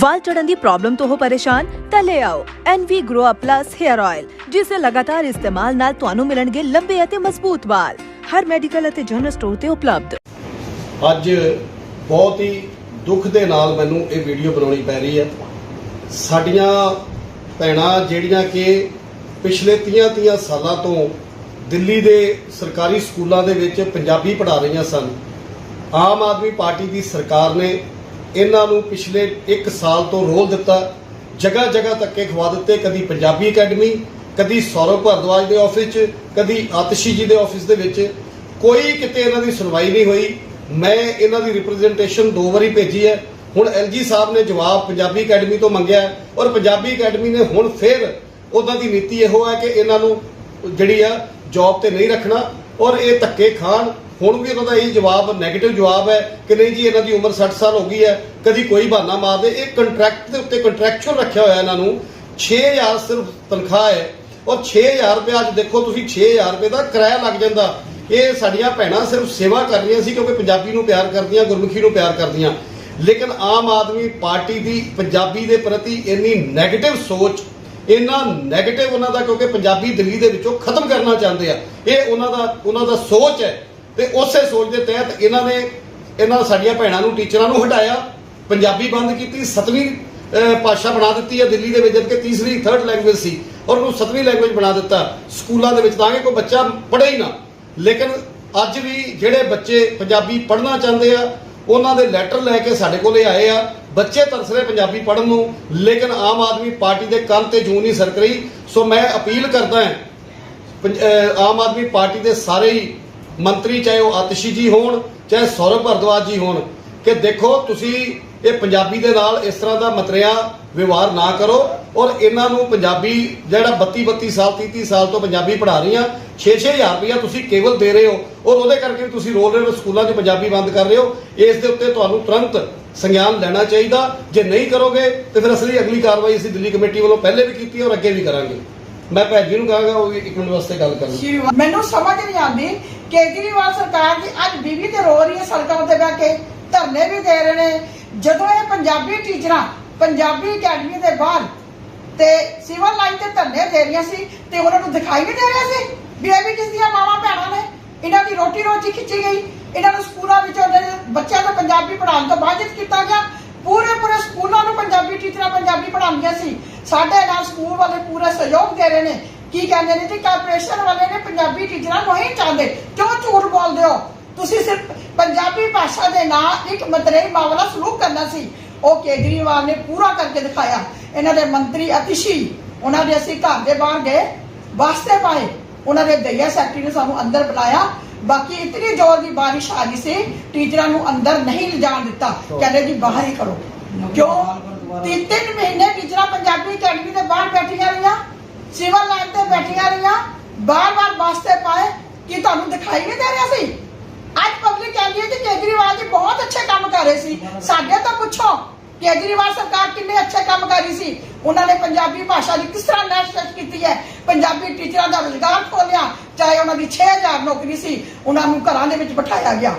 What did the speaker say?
ਵਾਲ ਝੜਨ ਦੀ problem ਤੋਂ ਹੋ ਪਰੇਸ਼ਾਨ, ਤਾਂ ਲੈ ਆਓ NV Grow Up Plus Hair Oil ਜਿਸ ਦੇ ਲਗਾਤਾਰ ਇਸਤੇਮਾਲ ਨਾਲ ਤੁਹਾਨੂੰ ਮਿਲਣਗੇ ਲੰਬੇ ਅਤੇ ਮਜ਼ਬੂਤ ਵਾਲ। ਹਰ ਮੈਡੀਕਲ ਅਤੇ ਜਨਰਲ ਸਟੋਰ ਤੇ ਉਪਲਬਧ। ਅੱਜ ਬਹੁਤ ਹੀ ਦੁੱਖ ਦੇ ਨਾਲ ਮੈਨੂੰ ਇਹ ਵੀਡੀਓ ਬਣਾਉਣੀ ਪੈ ਰਹੀ ਹੈ। ਸਾਡੀਆਂ ਭੈਣਾਂ ਜਿਹੜੀਆਂ ਕਿ ਪਿਛਲੇ 30-30 ਸਾਲਾਂ ਤੋਂ ਦਿੱਲੀ ਦੇ ਸਰਕਾਰੀ ਸਕੂਲਾਂ ਦੇ ਵਿੱਚ ਪੰਜਾਬੀ ਪੜ੍ਹਾ ਰਹੀਆਂ ਸਨ, ਆਮ ਆਦਮੀ ਪਾਰਟੀ ਦੀ ਸਰਕਾਰ ਨੇ ਇਹਨਾਂ ਨੂੰ ਪਿਛਲੇ 1 ਸਾਲ ਤੋਂ ਰੋਲ ਦਿੱਤਾ। ਜਗ੍ਹਾ ਜਗ੍ਹਾ ਧੱਕੇ ਖਵਾ ਦਿੱਤੇ। ਕਦੀ ਪੰਜਾਬੀ ਅਕੈਡਮੀ, ਕਦੀ ਸੌਰਵ ਭਰਦਵਾਜ ਦੇ ਆਫਿਸ 'ਚ, ਕਦੀ ਆਤਸ਼ੀ ਜੀ ਦੇ ਆਫਿਸ ਦੇ ਵਿੱਚ। ਕੋਈ ਕਿਤੇ ਇਹਨਾਂ ਦੀ ਸੁਣਵਾਈ ਨਹੀਂ ਹੋਈ। ਮੈਂ ਇਹਨਾਂ ਦੀ ਰਿਪਰੈਜ਼ੈਂਟੇਸ਼ਨ ਦੋ ਵਾਰੀ ਭੇਜੀ ਹੈ। ਹੁਣ ਐਲਜੀ ਸਾਹਿਬ ਨੇ ਜਵਾਬ ਪੰਜਾਬੀ ਅਕੈਡਮੀ ਤੋਂ ਮੰਗਿਆ ਔਰ ਪੰਜਾਬੀ ਅਕੈਡਮੀ ਨੇ ਹੁਣ ਫਿਰ ਉਹਨਾਂ ਦੀ ਨੀਤੀ ਇਹੋ ਹੈ ਕਿ ਇਹਨਾਂ ਨੂੰ ਜਿਹੜੀ ਆ ਜੌਬ ਤੇ ਨਹੀਂ ਰੱਖਣਾ। ਔਰ ਇਹ ਧੱਕੇ ਖਾਣ ਹੁਣ ਵੀ ਉਹਨਾਂ ਦਾ ਇਹ ਜਵਾਬ 네ਗੇਟਿਵ ਜਵਾਬ ਹੈ ਕਿ ਨਹੀਂ ਜੀ, ਇਹਨਾਂ ਦੀ ਉਮਰ 60 ਸਾਲ ਹੋ ਗਈ ਹੈ, ਕਦੀ ਕੋਈ ਬਹਾਨਾ ਮਾਰਦੇ। ਇਹ ਕੰਟਰੈਕਟ ਦੇ ਉੱਤੇ ਕੰਟਰੈਕਚੁਅਲ ਰੱਖਿਆ ਹੋਇਆ ਇਹਨਾਂ ਨੂੰ 6000 ਸਿਰਫ ਤਨਖਾਹ ਹੈ ਔਰ 6000 ਰੁਪਏ ਅੱਜ ਦੇਖੋ ਤੁਸੀਂ 6000 ਰੁਪਏ ਦਾ ਕਿਰਾਇਆ ਲੱਗ ਜਾਂਦਾ। ਇਹ ਸਾਡੀਆਂ ਭੈਣਾਂ ਸਿਰਫ ਸੇਵਾ ਕਰ ਰਹੀਆਂ ਸੀ ਕਿਉਂਕਿ ਪੰਜਾਬੀ ਨੂੰ ਪਿਆਰ ਕਰਦੀਆਂ, ਗੁਰਮੁਖੀ ਨੂੰ ਪਿਆਰ ਕਰਦੀਆਂ। ਲੇਕਿਨ ਆਮ ਆਦਮੀ ਪਾਰਟੀ ਦੀ, ਪੰਜਾਬੀ ਦੇ ਪ੍ਰਤੀ ਇੰਨੀ 네ਗੇਟਿਵ ਸੋਚ ਇੰਨਾ 네ਗੇਟਿਵ ਉਹਨਾਂ ਦਾ ਕਿਉਂਕਿ ਪੰਜਾਬੀ ਦਿੱਲੀ ਦੇ ਵਿੱਚੋਂ ਖਤਮ ਕਰਨਾ ਚਾਹੁੰਦੇ ਆ। ਇਹ ਉਹਨਾਂ ਦਾ ਉਹਨਾਂ ਦਾ ਸੋਚ ਹੈ। ਤੇ ਉਸੇ ਸੋਚ ਦੇ ਤਹਿਤ ਇਹਨਾਂ ਨੇ ਇਹਨਾਂ ਸਾਡੀਆਂ ਭੈਣਾਂ ਨੂੰ, ਟੀਚਰਾਂ ਨੂੰ ਹਟਾਇਆ। ਪੰਜਾਬੀ ਬੰਦ ਕੀਤੀ, ਸਤਵੀਂ ਭਾਸ਼ਾ ਬਣਾ ਦਿੱਤੀ ਹੈ ਦਿੱਲੀ ਦੇ ਵਿੱਚ, ਜਦਕਿ ਤੀਸਰੀ ਥਰਡ ਲੈਂਗੁਏਜ ਸੀ। ਔਰ ਉਹਨੂੰ ਸਤਵੀਂ ਲੈਂਗੁਏਜ ਬਣਾ ਦਿੱਤਾ। ਸਕੂਲਾਂ ਦੇ ਵਿੱਚ ਤਾਂ ਕਿ ਕੋਈ ਬੱਚਾ ਪੜ੍ਹੇ ਹੀ ਨਾ। ਲੇਕਿਨ ਅੱਜ ਵੀ ਜਿਹੜੇ ਬੱਚੇ ਪੰਜਾਬੀ ਪੜ੍ਹਨਾ ਚਾਹੁੰਦੇ ਆ ਉਹਨਾਂ ਦੇ ਲੈਟਰ ਲੈ ਕੇ ਸਾਡੇ ਕੋਲੇ ਆਏ ਆ। ਬੱਚੇ ਤਰਸ ਰਹੇ ਪੰਜਾਬੀ ਪੜ੍ਹਨ ਨੂੰ, ਲੇਕਿਨ ਆਮ ਆਦਮੀ ਪਾਰਟੀ ਦੇ ਕੰਨ ਤੇ ਜੂੰ ਨਹੀਂ ਸਰਕ ਰਹੀ। ਸੋ ਮੈਂ ਅਪੀਲ ਕਰਦਾ ਹਾਂ, ਪੰਜ- ਆਮ ਆਦਮੀ ਪਾਰਟੀ ਦੇ ਸਾਰੇ ਹੀ ਮੰਤਰੀ, ਚਾਹੇ ਉਹ ਆਤਸ਼ੀ ਜੀ ਹੋਣ, ਚਾਹੇ ਸੌਰਵ ਭਰਦਵਾਜ ਜੀ ਹੋਣ, ਕਿ ਦੇਖੋ ਤੁਸੀਂ ਇਹ ਪੰਜਾਬੀ ਦੇ ਨਾਲ ਇਸ ਤਰ੍ਹਾਂ ਦਾ ਮਤਰਿਆ ਵਿਵਹਾਰ ਨਾ ਕਰੋ ਔਰ ਇਹਨਾਂ ਨੂੰ ਪੰਜਾਬੀ ਜਿਹੜਾ 32 32 ਸਾਲ 30 30 ਸਾਲ ਤੋਂ ਪੰਜਾਬੀ ਪੜ੍ਹਾ ਰਹੀ ਰਹੀਆਂ 6-6000 ਰੁਪਇਆ ਤੁਸੀਂ ਕੇਵਲ ਦੇ ਰਹੇ ਹੋ ਔਰ ਉਹਦੇ ਕਰਕੇ ਤੁਸੀਂ ਰੋਲ ਰਹੇ ਸਕੂਲਾਂ 'ਚ ਪੰਜਾਬੀ ਬੰਦ ਕਰ ਰਹੇ ਹੋ, ਇਸ ਦੇ ਉੱਤੇ ਤੁਹਾਨੂੰ ਤੁਰੰਤ ਸੰਗਿਆਨ ਲੈਣਾ ਚਾਹੀਦਾ, ਜੇ ਨਹੀਂ ਕਰੋਗੇ ਤੇ ਫਿਰ ਅਸਲੀ ਅਗਲੀ ਕਾਰਵਾਈ ਅਸੀਂ ਦਿੱਲੀ ਕਮੇਟੀ ਵੱਲੋਂ ਪਹਿਲੇ ਵੀ ਕੀਤੀ ਔਰ ਅੱਗੇ ਵੀ ਕਰਾਂਗੇ। ਮੈਂ ਭੈਣ ਜੀ ਨੂੰ ਕਹਾਂਗਾ ਉਹ ਇੱਕ ਮਿੰਟ ਵਾਸਤੇ ਗੱਲ ਕਰਨ। ਮੈਨੂੰ ਸਮਝ ਨਹੀਂ ਆਉਂਦੀ, ਕੇਜਰੀਵਾਲ ਸਰਕਾਰ ਦੀ ਅੱਜ ਬੀਬੀ ਤੇ ਰੋ ਰਹੀ ਹੈ, ਸੜਕਾਂ ਉੱਤੇ ਬਹਿ ਕੇ, ਧਰਨੇ ਵੀ ਦੇ ਰਹੇ ਨੇ ਜਦੋਂ ਇਹ ਪੰਜਾਬੀ ਟੀਚਰਾਂ ਪੰਜਾਬੀ ਅਕੈਡਮੀ ਦੇ ਬਾਹਰ ਤੇ ਸਿਵਲ ਲਾਈਨ ਤੇ ਧਰਨੇ ਦੇ ਰਹੀਆਂ ਸੀ ਤੇ ਉਹਨਾਂ ਨੂੰ ਦਿਖਾਈ ਨਹੀਂ ਦੇ ਰਿਹਾ ਸੀ ਵੀ ਇਹ ਵੀ ਕਿਸ ਦੀਆਂ ਮਾਵਾਂ ਭੈਣਾਂ ਨੇ? ਇਹਨਾਂ ਦੀ ਰੋਟੀ ਰੋਜੀ ਖਿੱਚੀ ਗਈ। ਇਹਨਾਂ ਨੂੰ ਸਕੂਲਾਂ ਵਿੱਚ ਇਹਨਾਂ ਦੇ ਬੱਚਿਆਂ ਨੂੰ ਪੰਜਾਬੀ ਪੜ੍ਹਾਉਣ ਤੋਂ ਬਾਅਦ ਕੀਤਾ ਗਿਆ। ਪੂਰੇ ਪੂਰੇ ਸਕੂਲਾਂ ਨੂੰ ਪੰਜਾਬੀ ਟੀਚਰਾਂ ਪੰਜਾਬੀ ਪੜ੍ਹਾਉਂਦੀਆਂ ਸੀ। ਸਾਡੇ ਨਾਲ ਸਕੂਲ ਵਾਲੇ ਪੂਰਾ ਸਹਿਯੋਗ ਦੇ ਰਹੇ ਨੇ। ਕੀ ਕਹਿੰਦੇ ਨੇ ਜੀ? ਕਾਰਪੋਰੇਸ਼ਨ ਵਾਲੇ ਨੇ ਪੰਜਾਬੀ ਟੀਚਰਾਂ ਨੂੰ ਹੀ ਚਾਹੁੰਦੇ। ਕਿਉਂ ਝੂਠ ਬੋਲਦੇ ਹੋ? ਤੁਸੀਂ ਸਿਰਫ ਪੰਜਾਬੀ ਭਾਸ਼ਾ ਦੇ ਨਾਲ ਇੱਕ ਮਤਰੇਈ ਮਾਮਲਾ ਸਲੂਕ ਕਰਨਾ ਸੀ। ਉਹ ਕੇਜਰੀਵਾਲ ਨੇ ਪੂਰਾ ਕਰਕੇ ਦਿਖਾਇਆ। ਇਹਨਾਂ ਦੇ ਮੰਤਰੀ ਅਤਿਸ਼ੀ, ਉਹਨਾਂ ਦੇ ਅਸੀਂ ਘਰ ਦੇ ਬਾਹਰ ਗਏ ਵਾਸਤੇ ਪਾਏ। ਉਹਨਾਂ ਦੇ ਦਈਆ ਸੈਕਟਰੀ ਨੇ ਸਾਨੂੰ ਅੰਦਰ ਬੁਲਾਇਆ। ਬਾਕੀ ਇਤਨੀ ਜ਼ੋਰ ਦੀ ਬਾਰਿਸ਼ ਆ ਰਹੀ ਸੀ, ਟੀਚਰਾਂ ਨੂੰ ਅੰਦਰ ਨਹੀਂ ਲਿਜਾਣ ਦਿੱਤਾ। ਕਹਿੰਦੇ ਜੀ ਬਾਹਰ ਹੀ ਕਰੋ। ਕਿਉਂ? ਤਿੰਨ ਤਿੰਨ ਮਹੀਨੇ ਟੀਚਰਾਂ ਪੰਜਾਬੀ ਅਕੈਡਮੀ ਦੇ ਬਾਹਰ ਬੈਠੀਆਂ ਰਹੀਆਂ, ਸਿਵਲ ਲਾਈਨ ਤੇ ਬੈਠੀਆਂ ਰਹੀਆਂ, ਬਾਰ-ਬਾਰ ਵਾਸਤੇ ਪਾਏ। ਕਿ ਤੁਹਾਨੂੰ ਦਿਖਾਈ ਨਹੀਂ ਦੇ ਰਿਹਾ ਸੀ? ਅੱਜ ਪਬਲਿਕ ਕਹਿੰਦੀ ਹੈ ਕਿ ਕੇਜਰੀਵਾਲ ਜੀ ਬਹੁਤ ਅੱਛੇ ਕੰਮ ਕਰ ਰਹੇ ਸੀ। ਸਾਡੇ ਤੋਂ ਪੁੱਛੋ, ਕੇਜਰੀਵਾਲ ਸਰਕਾਰ ਕਿੰਨੇ ਅੱਛੇ ਕੰਮ ਕਰ ਰਹੀ ਸੀ? ਉਹਨਾਂ ਨੇ ਪੰਜਾਬੀ ਭਾਸ਼ਾ ਦੀ ਕਿਸ ਤਰ੍ਹਾਂ ਨੈਸ਼ਨਲ ਕੀਤੀ ਹੈ? ਪੰਜਾਬੀ ਟੀਚਰਾਂ ਦਾ ਰੁਜ਼ਗਾਰ ਖੋਲਿਆ ਚਾਹੇ ਉਹਨਾਂ ਦੀ 6000 ਨੌਕਰੀ ਸੀ, ਉਹਨਾਂ ਨੂੰ ਘਰਾਂ ਦੇ ਵਿੱਚ ਬਿਠਾਇਆ ਗਿਆ।